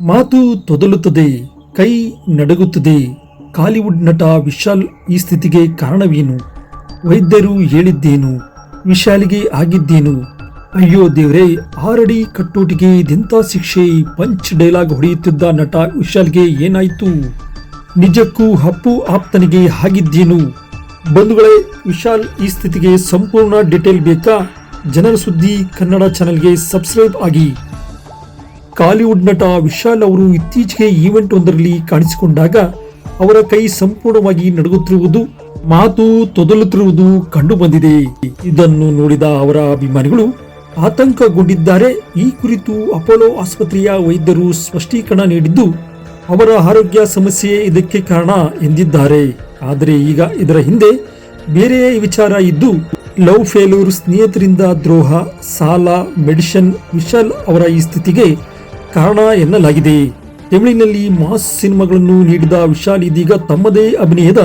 ಮಾತು ತೊದಲುತ್ತದೆ, ಕೈ ನಡಗುತ್ತದೆ. ಕಾಲಿವುಡ್ ನಟ ವಿಶಾಲ್ ಈ ಸ್ಥಿತಿಗೆ ಕಾರಣವೇನು? ವೈದ್ಯರು ಹೇಳಿದ್ದೇನು, ವಿಶಾಲಿಗೆ ಆಗಿದ್ದೇನು? ಅಯ್ಯೋ ದೇವರೇ, ಆರಡಿ ಕಟ್ಟೋಟಿಗೆ ಇದೆಂಥ ಶಿಕ್ಷೆ, ಪಂಚ್ ಡೈಲಾಗ್ ಹೊಡೆಯುತ್ತಿದ್ದ ನಟ ವಿಶಾಲ್ಗೆ ಏನಾಯ್ತು? ನಿಜಕ್ಕೂ ಹಪ್ಪು ಆಪ್ತನಿಗೆ ಆಗಿದ್ದೇನು? ಬಂಧುಗಳೇ, ವಿಶಾಲ್ ಈ ಸ್ಥಿತಿಗೆ ಸಂಪೂರ್ಣ ಡಿಟೇಲ್ ಬೇಕಾ? ಜನರ ಸುದ್ದಿ ಕನ್ನಡ ಚಾನೆಲ್ಗೆ ಸಬ್ಸ್ಕ್ರೈಬ್ ಆಗಿ. ಕಾಲಿವುಡ್ ನಟ ವಿಶಾಲ್ ಅವರು ಇತ್ತೀಚೆಗೆ ಈವೆಂಟ್ ಒಂದರಲ್ಲಿ ಕಾಣಿಸಿಕೊಂಡಾಗ ಅವರ ಕೈ ಸಂಪೂರ್ಣವಾಗಿ ನಡುಗುತ್ತಿರುವುದು, ಮಾತು ತೊದಲುತ್ತಿರುವುದು ಕಂಡು ಬಂದಿದೆ ಇದನ್ನು ನೋಡಿದ ಅವರ ಅಭಿಮಾನಿಗಳು ಆತಂಕಗೊಂಡಿದ್ದಾರೆ. ಈ ಕುರಿತು ಅಪೋಲೋ ಆಸ್ಪತ್ರೆಯ ವೈದ್ಯರು ಸ್ಪಷ್ಟೀಕರಣ ನೀಡಿದ್ದು, ಅವರ ಆರೋಗ್ಯ ಸಮಸ್ಯೆ ಇದಕ್ಕೆ ಕಾರಣ ಎಂದಿದ್ದಾರೆ. ಆದರೆ ಈಗ ಇದರ ಹಿಂದೆ ಬೇರೆ ವಿಚಾರ ಇದ್ದು, ಲವ್ ಫೇಲೂರ್ ಸ್ನೇಹಿತರಿಂದ ದ್ರೋಹ, ಸಾಲ, ಮೆಡಿಷನ್ ವಿಶಾಲ್ ಅವರ ಈ ಸ್ಥಿತಿಗೆ ಕಾರಣ ಎನ್ನಲಾಗಿದೆ. ತಮಿಳಿನಲ್ಲಿ ಮಾಸ್ ಸಿನಿಮಾಗಳನ್ನು ನೀಡಿದ ವಿಶಾಲ್ ಇದೀಗ ತಮ್ಮದೇ ಅಭಿನಯದ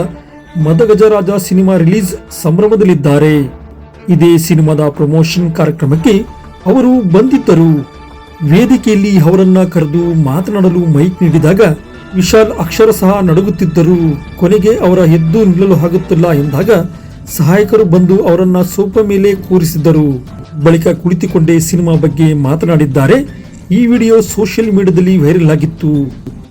ಮದಗಜರಾಜ ಸಿನಿಮಾ ರಿಲೀಸ್ ಸಂಭ್ರಮದಲ್ಲಿದ್ದಾರೆ. ಇದೇ ಸಿನಿಮಾದ ಪ್ರಮೋಷನ್ ಕಾರ್ಯಕ್ರಮಕ್ಕೆ ಅವರು ಬಂದಿದ್ದರು. ವೇದಿಕೆಯಲ್ಲಿ ಅವರನ್ನ ಕರೆದು ಮಾತನಾಡಲು ಮೈಕ್ ನೀಡಿದಾಗ ವಿಶಾಲ್ ಅಕ್ಷರ ಸಹ ನಡುಗುತ್ತಿದ್ದರು. ಕೊನೆಗೆ ಅವರ ಎದ್ದು ನಿಲ್ಲಲು ಆಗುತ್ತಿಲ್ಲ ಎಂದಾಗ ಸಹಾಯಕರು ಬಂದು ಅವರನ್ನ ಸೋಪ ಮೇಲೆ ಕೂರಿಸಿದ್ದರು. ಬಳಿಕ ಕುಳಿತುಕೊಂಡೇ ಸಿನಿಮಾ ಬಗ್ಗೆ ಮಾತನಾಡಿದ್ದಾರೆ. ಈ ವಿಡಿಯೋ ಸೋಷಿಯಲ್ ಮೀಡಿಯಾದಲ್ಲಿ ವೈರಲ್ ಆಗಿತ್ತು.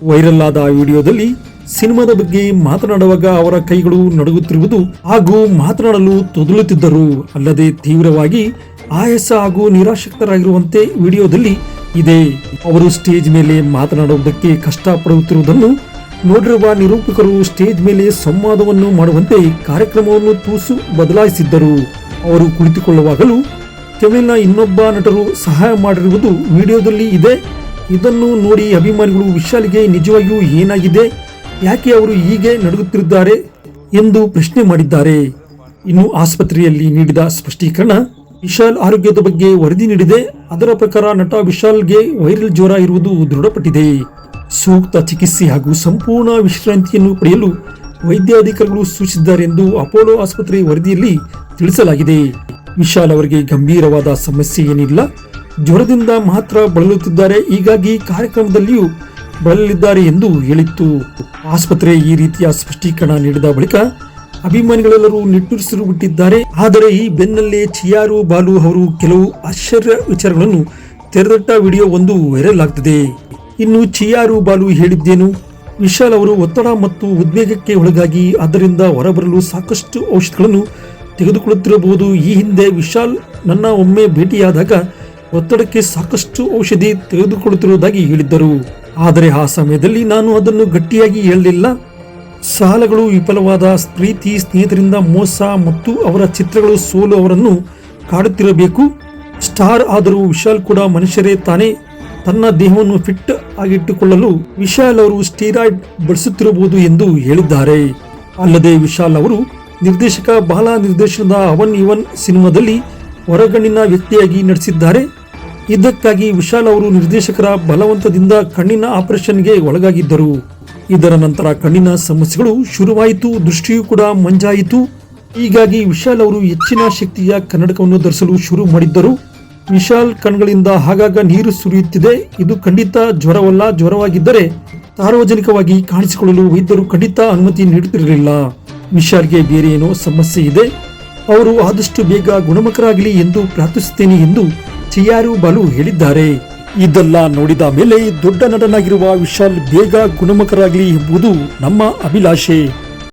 ವೈರಲ್ ಆದ ವಿಡಿಯೋದಲ್ಲಿ ಸಿನಿಮಾದ ಬಗ್ಗೆ ಮಾತನಾಡುವಾಗ ಅವರ ಕೈಗಳು ನಡುಗುತ್ತಿರುವುದು ಹಾಗೂ ಮಾತನಾಡಲು ತೊದಲುತ್ತಿದ್ದರು. ಅಲ್ಲದೆ ತೀವ್ರವಾಗಿ ಆಯಾಸ ಹಾಗೂ ನಿರಾಶಕ್ತರಾಗಿರುವಂತೆ ವಿಡಿಯೋದಲ್ಲಿ ಇದೆ. ಅವರು ಸ್ಟೇಜ್ ಮೇಲೆ ಮಾತನಾಡುವುದಕ್ಕೆ ಕಷ್ಟಪಡುತ್ತಿರುವುದನ್ನು ನೋಡಿರುವ ನಿರೂಪಕರು ಸ್ಟೇಜ್ ಮೇಲೆ ಸಂವಾದವನ್ನು ಮಾಡುವಂತೆ ಕಾರ್ಯಕ್ರಮವನ್ನು ತೂಸು ಬದಲಾಯಿಸಿದ್ದರು. ಅವರು ಕುಳಿತುಕೊಳ್ಳುವಾಗಲೂ ತಮಿಳಿನ ಇನ್ನೊಬ್ಬ ನಟರು ಸಹಾಯ ಮಾಡಿರುವುದು ವಿಡಿಯೋದಲ್ಲಿ ಇದೆ. ಇದನ್ನು ನೋಡಿ ಅಭಿಮಾನಿಗಳು ವಿಶಾಲ್ಗೆ ನಿಜವಾಗಿಯೂ ಏನಾಗಿದೆ, ಯಾಕೆ ಅವರು ಹೀಗೆ ನಡುಗುತ್ತಿದ್ದಾರೆ ಎಂದು ಪ್ರಶ್ನೆ ಮಾಡಿದ್ದಾರೆ. ಇನ್ನು ಆಸ್ಪತ್ರೆಯಲ್ಲಿ ನೀಡಿದ ಸ್ಪಷ್ಟೀಕರಣ, ವಿಶಾಲ್ ಆರೋಗ್ಯದ ಬಗ್ಗೆ ವರದಿ ನೀಡಿದೆ. ಅದರ ಪ್ರಕಾರ ನಟ ವಿಶಾಲ್ಗೆ ವೈರಲ್ ಜ್ವರ ಇರುವುದು ದೃಢಪಟ್ಟಿದೆ. ಸೂಕ್ತ ಚಿಕಿತ್ಸೆ ಹಾಗೂ ಸಂಪೂರ್ಣ ವಿಶ್ರಾಂತಿಯನ್ನು ಪಡೆಯಲು ವೈದ್ಯಾಧಿಕಾರಿಗಳು ಸೂಚಿಸಿದ್ದಾರೆ ಎಂದು ಅಪೋಲೋ ಆಸ್ಪತ್ರೆ ವರದಿಯಲ್ಲಿ ತಿಳಿಸಲಾಗಿದೆ. ವಿಶಾಲ್ ಅವರಿಗೆ ಗಂಭೀರವಾದ ಸಮಸ್ಯೆ ಏನಿಲ್ಲ. ಜ್ವರದಿಂದ ಮಾತ್ರ ಬಳಲುತ್ತಿದ್ದಾರೆ. ಹೀಗಾಗಿ ಕಾರ್ಯಕ್ರಮದಲ್ಲಿಯೂ ಬಳಲಿದ್ದಾರೆ ಎಂದು ಹೇಳಿತ್ತು. ಆಸ್ಪತ್ರೆ ಈ ರೀತಿಯ ಸ್ಪಷ್ಟೀಕರಣ ನೀಡಿದ ಬಳಿಕ ಅಭಿಮಾನಿಗಳೆಲ್ಲರೂ ನಿಟ್ಟುರಿಸಿರು ಬಿಟ್ಟಿದ್ದಾರೆ ಆದರೆ ಈ ಬೆನ್ನಲ್ಲೇ ಚಿಯಾರು, ಬಾಲು ಅವರು ಕೆಲವು ಆಶ್ಚರ್ಯ ವಿಚಾರಗಳನ್ನು ತೆರೆದಟ್ಟ ವಿಡಿಯೋ ಒಂದು ವೈರಲ್ ಆಗ್ತಿದೆ. ಇನ್ನು ಚಿಯಾರು, ಬಾಲು ಹೇಳಿದ್ದೇನು? ವಿಶಾಲ್ ಅವರು ಒತ್ತಡ ಮತ್ತು ಉದ್ವೇಗಕ್ಕೆ ಒಳಗಾಗಿ ಅದರಿಂದ ಹೊರಬರಲು ಸಾಕಷ್ಟು ಔಷಧಿಗಳನ್ನು ತೆಗೆದುಕೊಳ್ಳುತ್ತಿರಬಹುದು. ಈ ಹಿಂದೆ ವಿಶಾಲ್ ನನ್ನ ಒಮ್ಮೆ ಭೇಟಿಯಾದಾಗ ಒತ್ತಡಕ್ಕೆ ಸಾಕಷ್ಟು ಔಷಧಿ ತೆಗೆದುಕೊಳ್ಳುತ್ತಿರುವುದಾಗಿ ಹೇಳಿದ್ದರು. ಆದರೆ ಆ ಸಮಯದಲ್ಲಿ ನಾನು ಅದನ್ನು ಗಟ್ಟಿಯಾಗಿ ಹೇಳಲಿಲ್ಲ. ಸಾಲಗಳು ವಿಫಲವಾದ ಪ್ರೀತಿ ಸ್ನೇಹಿತರಿಂದ ಮೋಸ ಮತ್ತು ಅವರ ಚಿತ್ರಗಳು ಸೋಲು ಅವರನ್ನು ಕಾಡುತ್ತಿರಬೇಕು. ಸ್ಟಾರ್ ಆದರೂ ವಿಶಾಲ್ ಕೂಡ ಮನುಷ್ಯರೇ ತಾನೇ. ತನ್ನ ದೇಹವನ್ನು ಫಿಟ್ ಆಗಿಟ್ಟುಕೊಳ್ಳಲು ವಿಶಾಲ್ ಅವರು ಸ್ಟೀರಾಯ್ಡ್ ಬಳಸುತ್ತಿರಬಹುದು ಎಂದು ಹೇಳಿದ್ದಾರೆ. ಅಲ್ಲದೆ ವಿಶಾಲ್ ಅವರು ನಿರ್ದೇಶಕ ಬಾಲ ನಿರ್ದೇಶನದ ಅವನ್ ಇವನ್ ಸಿನಿಮಾದಲ್ಲಿ ಹೊರಗಣ್ಣಿನ ವ್ಯಕ್ತಿಯಾಗಿ ನಟಿಸಿದ್ದಾರೆ. ಇದಕ್ಕಾಗಿ ವಿಶಾಲ್ ಅವರು ನಿರ್ದೇಶಕರ ಬಲವಂತದಿಂದ ಕಣ್ಣಿನ ಆಪರೇಷನ್ಗೆ ಒಳಗಾಗಿದ್ದರು. ಇದರ ನಂತರ ಕಣ್ಣಿನ ಸಮಸ್ಯೆಗಳು ಶುರುವಾಯಿತು, ದೃಷ್ಟಿಯೂ ಕೂಡ ಮಂಜಾಯಿತು. ಹೀಗಾಗಿ ವಿಶಾಲ್ ಅವರು ಹೆಚ್ಚಿನ ಶಕ್ತಿಯ ಕನ್ನಡಕವನ್ನು ಧರಿಸಲು ಶುರು ಮಾಡಿದ್ದರು. ವಿಶಾಲ್ ಕಣ್ಗಳಿಂದ ಆಗಾಗ ನೀರು ಸುರಿಯುತ್ತಿದೆ. ಇದು ಖಂಡಿತ ಜ್ವರವಲ್ಲ, ಜ್ವರವಾಗಿದ್ದರೆ ಸಾರ್ವಜನಿಕವಾಗಿ ಕಾಣಿಸಿಕೊಳ್ಳಲು ವೈದ್ಯರು ಖಂಡಿತ ಅನುಮತಿ ನೀಡುತ್ತಿರಲಿಲ್ಲ. ವಿಶಾಲ್ಗೆ ಬೇರೆ ಏನೋ ಸಮಸ್ಯೆ ಇದೆ. ಅವರು ಆದಷ್ಟು ಬೇಗ ಗುಣಮುಖರಾಗಲಿ ಎಂದು ಪ್ರಾರ್ಥಿಸುತ್ತೇನೆ ಎಂದು ಚಿಯಾರು ಬಾಲು ಹೇಳಿದ್ದಾರೆ. ಇದೆಲ್ಲ ನೋಡಿದ ಮೇಲೆ ದೊಡ್ಡ ನಟನಾಗಿರುವ ವಿಶಾಲ್ ಬೇಗ ಗುಣಮುಖರಾಗಲಿ ಎಂಬುದು ನಮ್ಮ ಅಭಿಲಾಷೆ.